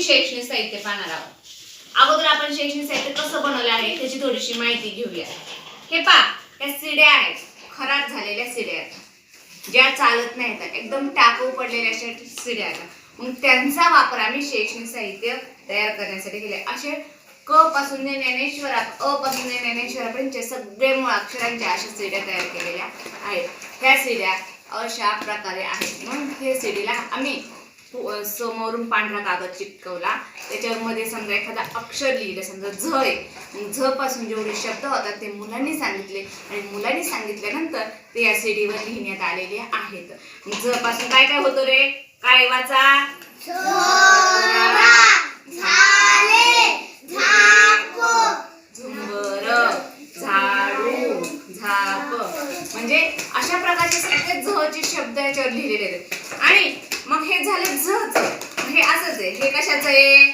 हे शैक्षणिक साहित्य पाहणार आहोत. अगोदर आपण शैक्षणिक साहित्य कसं बनवलं आहे त्याची थोडीशी माहिती घेऊया. हे पा या सिड्या आहेत. खराब झालेल्या सिड्या आहेत. ज्या चालत नाहीत एकदम टाकू पडलेल्या अशा सिड्या आहेत. मग त्यांचा वापर आम्ही शैक्षणिक साहित्य तयार करण्यासाठी केले. असे क पासून ते ज्ञानेश्वरा अ पासून ते ज्ञानेश्वरापर्यंतचे सगळे मुळाक्षरांच्या अशा सिड्या तयार केलेल्या आहेत. ह्या सिड्या अशा प्रकारे आहेत. मग हे सिडीला आम्ही समोरून पांढरा कागद चिटकवला त्याच्यावर मध्ये समजा एखादा अक्षर लिहिलं समजा झ आहे. झ पासून जेवढे शब्द होतात ते मुलांनी सांगितले. आणि मुलांनी सांगितल्यानंतर ते या सीडीवर लिहिण्यात आलेले आहेत. झ पासून काय काय होतं रे? काय वाचा? झुंबर. झाडू. झाप. म्हणजे अशा प्रकारचे सगळे झचे शब्द याच्यावर लिहिलेले आहेत. आणि मग हे झालं झच हे असंच आहे. हे कशाचं आहे?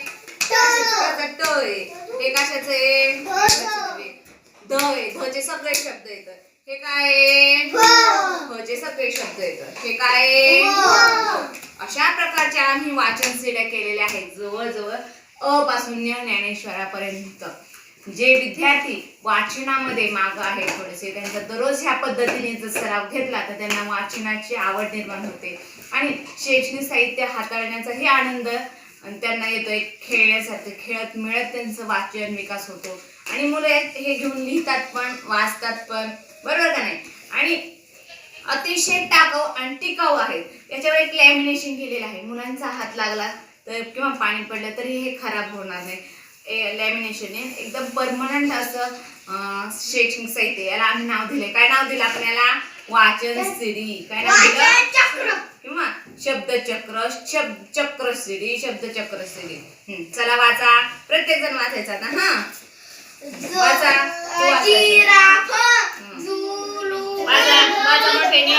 कशाचं ट आहे हे कशाचं आहे? ध. आहे. धचे सगळे शब्द येतात. हे काय आहे? चे सगळे शब्द येतात. हे काय? अशा प्रकारच्या आम्ही वाचन सीड्या केलेल्या आहेत. जवळजवळ अ पासून ज्ञ- ज्ञानेश्वरापर्यंत. जे विद्यार्थी वाचनामध्ये माग आहेत थोडेसे त्यांचा दररोज ह्या पद्धतीने जर सराव घेतला तर त्यांना वाचनाची आवड निर्माण होते. आणि शैक्षणिक साहित्य हाताळण्याचाही आनंद त्यांना त्यांना एक खेळण्यासारखं खेळत मिळत त्यांचं वाचन विकास होतो. आणि मुलं हे घेऊन लिहितात पण वाचतात पण बरोबर का नाही? आणि अतिशय टाकाऊ आणि टिकाऊ आहेत. याच्यावर एक लॅमिनेशन केलेलं आहे. मुलांचा हात लागला तर किंवा पाणी पडलं तरी हे खराब होणार नाही. लॅमिनेशन आहे. एकदम परमनंट असं शेटिंग साहित्य याला आम्ही नाव दिले काय नाव दिलं आपल्याला वाचन सिरी काय नाव दिलं? किंवा शब्दचक्र शब्द चक्र सिडी शब्दचक्र सिरी चला वाचा. प्रत्येक जण वाचायचा आता हा? वाचा. वाचा. वाचा मोठ्याने.